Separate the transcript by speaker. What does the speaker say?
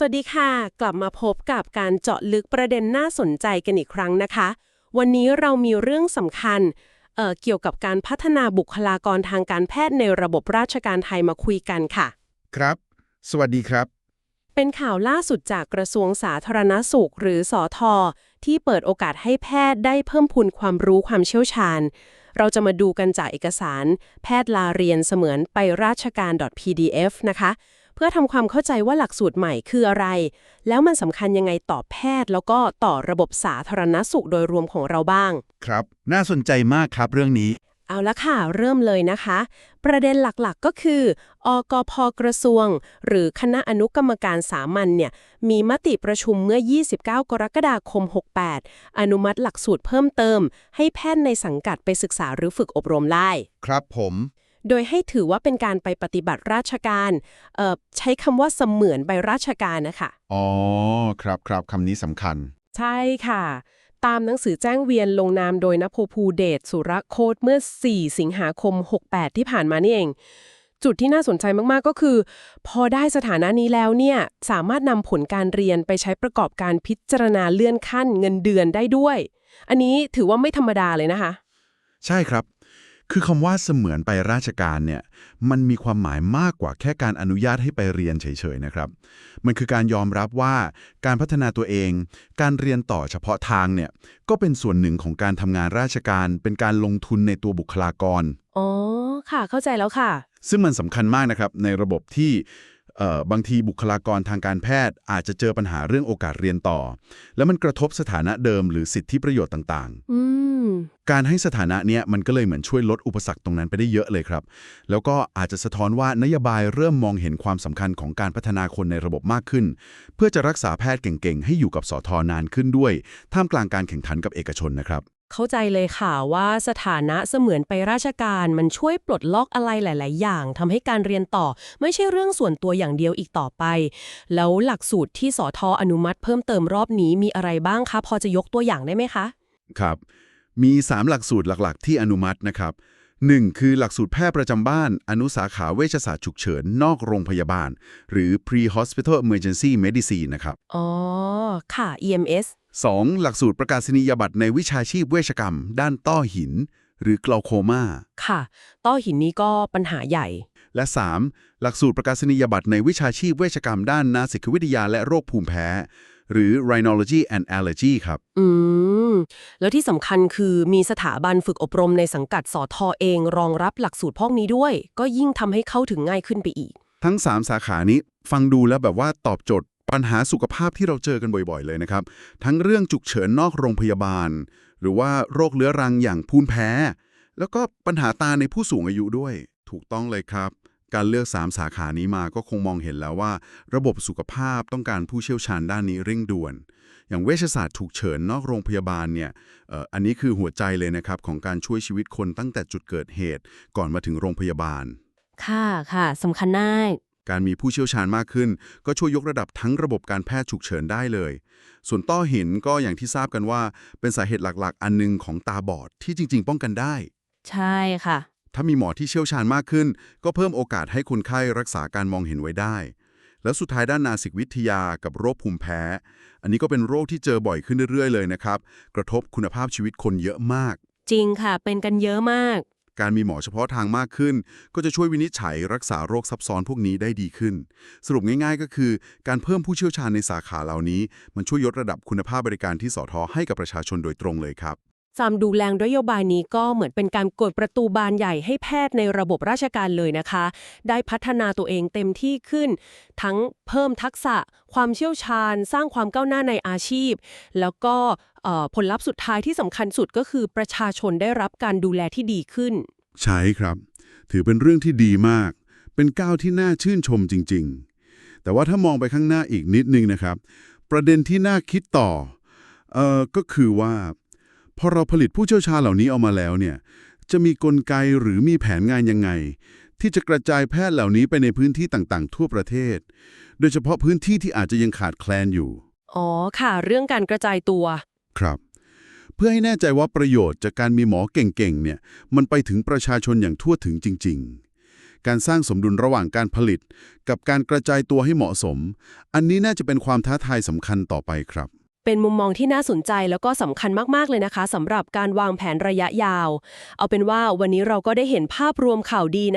Speaker 1: สวัสดีค่ะ กลับมาพบกับการเจาะลึกประเด็นน่าสนใจกันอีกครั้งนะคะ วันนี้เรามีเรื่องสำคัญเอ่อเกี่ยวกับการพัฒนาบุคลากรทางการแพทย์ในระบบราชการไทยมาคุยกันค่ะ
Speaker 2: ครับ สวัสดีครับ
Speaker 1: เป็นข่าวล่าสุดจากกระทรวงสาธารณสุข หรือสอทอที่เปิดโอกาสให้แพทย์ได้เพิ่มพูนความรู้ความเชี่ยวชาญ เราจะมาดูกันจากเอกสาร แพทย์ลาเรียนเสมือนไปราชการ .pdf นะคะเพื่อทำความเข้าใจว่าหลักสูตรใหม่คืออะไร แล้วมันสำคัญยังไงต่อแพทย์ แล้วก็ต่อระบบสาธารณสุขโดยรวมของเราบ้าง
Speaker 2: ครับ น่าสนใจมากครับเรื่องนี้
Speaker 1: เอาละค่ะ เริ่มเลยนะคะ ประเด็นหลักๆก็คือ อกพกระทรวง หรือคณะอนุกรรมการสามัญเนี่ย มีมติประชุมเมื่อ 29 กรกฎาคม 68 อนุมัติหลักสูตรเพิ่มเติม ให้แพทย์ในสังกัดไปศึกษาหรือฝึกอบรมได้
Speaker 2: ครับผม
Speaker 1: โดยให้ถือว่าเป็นการไปปฏิบัติราชการเอ่อใช้คำว่าเสมือนใบราชการนะคะ
Speaker 2: อ๋อครับครับคำนี้สำคัญ
Speaker 1: ใช่ค่ะ ตามหนังสือแจ้งเวียนลงนามโดยนภภูเดชสุรโคตเมื่อ 4 สิงหาคม 68 ที่ผ่านมานี่เองจุดที่น่าสนใจมาก ๆ ก็คือ พอได้สถานะนี้แล้วเนี่ย สามารถนำผลการเรียนไปใช้ประกอบการพิจารณาเลื่อนขั้นเงินเดือนได้ด้วย อันนี้ถือว่าไม่ธรรมดาเลยนะคะ
Speaker 2: ใช่ครับ คือคำว่าเสมือนไปราชการเนี่ยมันมีความหมายมากกว่าแค่การอนุญาตให้ไปเรียนเฉยๆนะครับ มันคือการยอมรับว่าการพัฒนาตัวเอง การเรียนต่อเฉพาะทางเนี่ยก็เป็นส่วนหนึ่งของการทำงานราชการ เป็นการลงทุนในตัวบุคลากร
Speaker 1: อ๋อค่ะ เข้าใจแล้วค่ะ
Speaker 2: ซึ่งมันสำคัญมากนะครับในระบบที่เอ่อบางทีบุคลากรทางการแพทย์อาจจะเจอปัญหาเรื่องโอกาสเรียนต่อ แล้วมันกระทบสถานะเดิมหรือสิทธิประโยชน์ต่าง
Speaker 1: อืม
Speaker 2: ๆ การให้สถานะเนี้ยมันก็เลยเหมือนช่วยลดอุปสรรคตรงนั้นไปได้เยอะเลยครับ แล้วก็อาจจะสะท้อนว่านโยบายเริ่มมองเห็นความสำคัญของการพัฒนาคนในระบบมากขึ้น เพื่อจะรักษาแพทย์เก่งๆ ให้อยู่กับสอทอนานขึ้นด้วย ท่ามกลางการแข่งขันกับเอกชนนะครับ
Speaker 1: เข้าใจเลยค่ะว่าสถานะเสมือนไปราชการมันช่วยปลดล็อกอะไรหลาย ๆ อย่างทำให้การเรียนต่อไม่ใช่เรื่องส่วนตัวอย่างเดียวอีกต่อไป แล้วหลักสูตรที่สอทออนุมัติเพิ่มเติมรอบนี้มีอะไรบ้างคะพอจะยกตัวอย่างได้ไหมคะ
Speaker 2: ครับ มี 3 หลักสูตรหลักๆ ที่อนุมัตินะครับ 1. คือหลักสูตรแพทย์ประจำบ้าน อนุสาขาเวชศาสตร์ฉุกเฉิน นอกโรงพยาบาล หรือ pre-hospital emergency medicine นะครับ
Speaker 1: อ๋อ ค่ะ EMS
Speaker 2: 2. หลักสูตรประกาศนียบัตรในวิชาชีพเวชกรรม ด้านต้อหิน หรือ glaucoma
Speaker 1: ค่ะ ต้อหินนี้ก็ปัญหาใหญ่
Speaker 2: และ 3. หลักสูตรประกาศนียบัตรในวิชาชีพเวชกรรม ด้านนาสิกวิทยาและโรคภูมิแพ้ หรือ rhinology and allergy ครับ
Speaker 1: อืม แล้วที่สำคัญคือมีสถาบันฝึกอบรมในสังกัดสอทอเองรองรับหลักสูตรพวกนี้ด้วย ก็ยิ่งทำให้เข้าถึงง่ายขึ้นไปอีก
Speaker 2: ทั้ง 3 สาขานี้ฟังดูแล้วแบบว่าตอบโจทย์ปัญหาสุขภาพที่เราเจอกันบ่อยๆ เลยนะครับ ทั้งเรื่องฉุกเฉินนอกโรงพยาบาล หรือว่าโรคเรื้อรังอย่างภูมิแพ้ แล้วก็ปัญหาตาในผู้สูงอายุด้วย ถูกต้องเลยครับ การเลือก 3 สาขานี้มาก็คงมองเห็นแล้วว่า ระบบสุขภาพต้องการผู้เชี่ยวชาญด้านนี้เร่งด่วน อย่างเวชศาสตร์ฉุกเฉินนอกโรงพยาบาลเนี่ยเอ่ออันนี้คือหัวใจเลยนะครับของการช่วยชีวิตคนตั้งแต่จุดเกิดเหตุ ก่อนมาถึงโรงพยาบาล
Speaker 1: ค่ะค่ะสำคัญมาก
Speaker 2: การมีผู้เชี่ยวชาญมากขึ้น ก็ช่วยยกระดับทั้งระบบการแพทย์ฉุกเฉินได้เลย ส่วนต้อหินก็อย่างที่ทราบกันว่า เป็นสาเหตุหลักๆ อันหนึงของตาบอดที่จริง ๆ ป้องกันได้
Speaker 1: ใช่ค่ะ
Speaker 2: ถ้ามีหมอที่เชี่ยวชาญมากขึ้น ก็เพิ่มโอกาสให้คนไข้รักษาการมองเห็นไว้ได้ แล้วสุดท้ายด้านนาสิกวิทยากับโรคภูมิแพ้ อันนี้ก็เป็นโรคที่เจอบ่อยขึ้นเรื่อยๆเลยนะครับ กระทบคุณภาพชีวิตคนเยอะมาก
Speaker 1: จริงค่ะ เป็นกันเยอะมาก
Speaker 2: การมีหมอเฉพาะทางมากขึ้น ก็จะช่วยวินิจฉัยรักษาโรคซับซ้อนพวกนี้ได้ดีขึ้น สรุปง่ายๆ ก็คือ การเพิ่มผู้เชี่ยวชาญในสาขาเหล่านี้ มันช่วยยกระดับคุณภาพบริการที่สอทอให้กับประชาชนโดยตรงเลยครับ
Speaker 1: จำดูแลนโยบายนี้ก็เหมือนเป็นการกดประตูบานใหญ่ให้แพทย์ในระบบราชการเลยนะคะ ได้พัฒนาตัวเองเต็มที่ขึ้น ทั้งเพิ่มทักษะ ความเชี่ยวชาญ สร้างความก้าวหน้าในอาชีพ แล้วก็ผลลัพธ์สุดท้ายที่สำคัญสุดก็คือประชาชนได้รับการดูแลที่ดีขึ้น
Speaker 2: ใช่ครับ ถือเป็นเรื่องที่ดีมาก เป็นก้าวที่น่าชื่นชมจริง ๆ แต่ว่าถ้ามองไปข้างหน้าอีกนิดนึงนะครับ ประเด็นที่น่าคิดต่อเอ่อก็คือว่า พอเราผลิตผู้เชี่ยวชาญเหล่านี้ออกมาแล้วเนี่ย จะมีกลไกหรือมีแผนงานยังไง ที่จะกระจายแพทย์เหล่านี้ไปในพื้นที่ต่างๆ ทั่วประเทศ โดยเฉพาะพื้นที่ที่อาจจะยังขาดแคลนอยู่
Speaker 1: อ๋อค่ะ เรื่องการกระจายตัว
Speaker 2: ครับ เพื่อให้แน่ใจว่าประโยชน์จากการมีหมอเก่งๆ เนี่ยมันไปถึงประชาชนอย่างทั่วถึงจริงการสร้างสมดุลระหว่างการผลิต กับการกระจายตัวให้เหมาะสม อันนี้น่าจะเป็นความท้าทายสำคัญต่อไปครับ
Speaker 1: เป็นมุมมองที่น่าสนใจแล้วก็สำคัญมากๆเลยนะคะสำหรับการวางแผนระยะยาว เอาเป็นว่าวันนี้เราก็ได้เห็นภาพรวมข่าวดีนะคะ